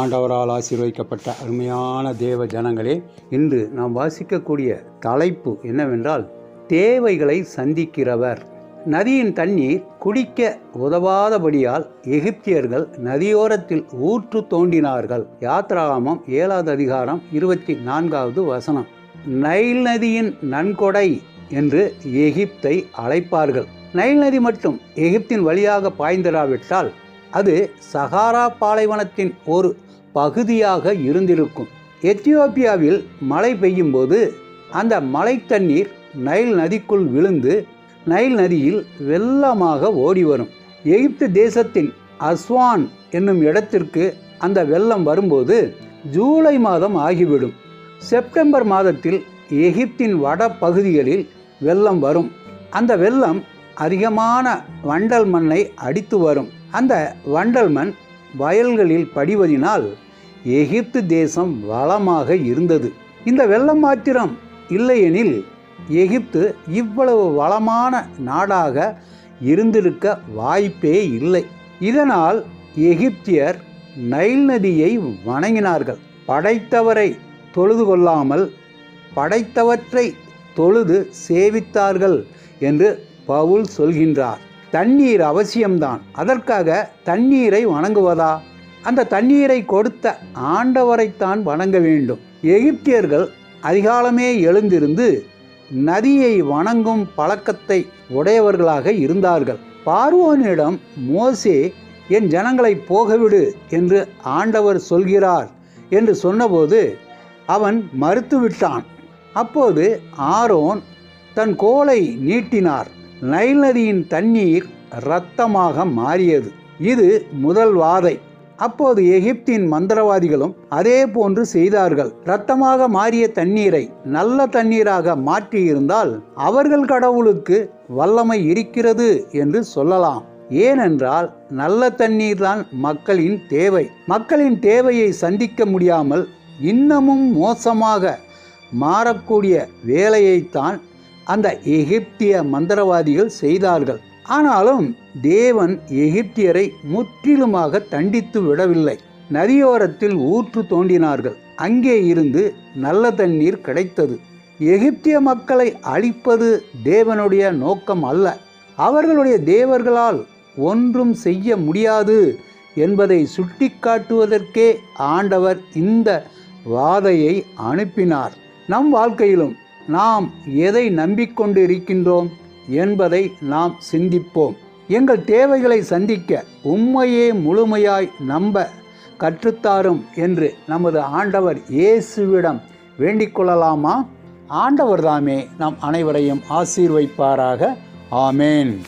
ஆண்டவரால் ஆசீர்வதிக்கப்பட்ட அருமையான தேவ ஜனங்களே இன்று நாம் வாசிக்கக்கூடிய தலைப்பு என்னவென்றால் தேவைகளை சந்திக்கிறவர். நதியின் தண்ணீர் குடிக்க உதவாதபடியால் எகிப்தியர்கள் நதியோரத்தில் ஊற்று தோண்டினார்கள். யாத்ராமம் ஏழாவது அதிகாரம் இருபத்தி நான்காவது வசனம். நைல் நதியின் நன்கொடை என்று எகிப்தை அழைப்பார்கள். நைல் நதி மட்டும் எகிப்தின் வழியாக பாய்ந்திராவிட்டால் அது சகாரா பாலைவனத்தின் ஒரு பகுதியாக இருந்திருக்கும். எத்தியோப்பியாவில் மழை பெய்யும்போது அந்த மழை தண்ணீர் நைல் நதிக்குள் விழுந்து நைல் நதியில் வெள்ளமாக ஓடி வரும் எகிப்து தேசத்தின் அஸ்வான் என்னும் இடத்திற்கு அந்த வெள்ளம் வரும்போது ஜூலை மாதம் ஆகிவிடும். செப்டம்பர் மாதத்தில் எகிப்தின் வட பகுதிகளில் வெள்ளம் வரும். அந்த வெள்ளம் அதிகமான வண்டல் மண்ணை அடித்து வரும். அந்த வண்டல்மன் வயல்களில் படிவதினால் எகிப்து தேசம் வளமாக இருந்தது. இந்த வெள்ளம் மாத்திரம் இல்லையெனில் எகிப்து இவ்வளவு வளமான நாடாக இருந்திருக்க வாய்ப்பே இல்லை. இதனால் எகிப்தியர் நைல் நதியை வணங்கினார்கள். படைத்தவரை தொழுது கொள்ளாமல் படைத்தவற்றை தொழுது சேவித்தார்கள் என்று பவுல் சொல்கின்றார். தண்ணீர் அவசியம்தான். அதற்காக தண்ணீரை வணங்குவதா? அந்த தண்ணீரை கொடுத்த ஆண்டவரைத்தான் வணங்க வேண்டும். எகிப்தியர்கள் அதிகாலமே எழுந்திருந்து நதியை வணங்கும் பழக்கத்தை உடையவர்களாக இருந்தார்கள். பார்வோனிடம் மோசே என் ஜனங்களை போகவிடு என்று ஆண்டவர் சொல்கிறார் என்று சொன்னபோது அவன் மறுத்துவிட்டான். அப்போது ஆரோன் தன் கோலை நீட்டினார். நைல் நதியின் தண்ணீர் இரத்தமாக மாறியது. இது முதல் வாதை. அப்போது எகிப்தின் மந்திரவாதிகளும் அதே போன்று செய்தார்கள். இரத்தமாக மாறிய தண்ணீரை நல்ல தண்ணீராக மாற்றியிருந்தால் அவர்கள் கடவுளுக்கு வல்லமை இருக்கிறது என்று சொல்லலாம். ஏனென்றால் நல்ல தண்ணீர் தான் மக்களின் தேவை. மக்களின் தேவையை சந்திக்க முடியாமல் இன்னமும் மோசமாக மாறக்கூடிய வேலையைத்தான் அந்த எகிப்திய மந்திரவாதிகள் செய்தார்கள். ஆனாலும் தேவன் எகிப்தியரை முற்றிலுமாக தண்டித்து விடவில்லை. நதியோரத்தில் ஊற்று தோண்டினார்கள். அங்கே இருந்து நல்ல தண்ணீர் கிடைத்தது. எகிப்திய மக்களை அழிப்பது தேவனுடைய நோக்கம் அல்ல. அவர்களுடைய தேவர்களால் ஒன்றும் செய்ய முடியாது என்பதை சுட்டிக்காட்டுவதற்கே ஆண்டவர் இந்த வாதையை அனுப்பினார். நம் வாழ்க்கையிலும் நாம் எதை நம்பிக்கொண்டு இருக்கின்றோம் என்பதை நாம் சிந்திப்போம். எங்கள் தேவைகளை சந்திக்க உண்மையே முழுமையாய் நம்ப கற்றுத்தாரும் என்று நமது ஆண்டவர் இயேசுவிடம் வேண்டிக்கொள்ளலாமா ஆண்டவர்தாமே ஆண்டவர் தாமே நம் அனைவரையும் ஆசீர்வைப்பாராக. ஆமேன்.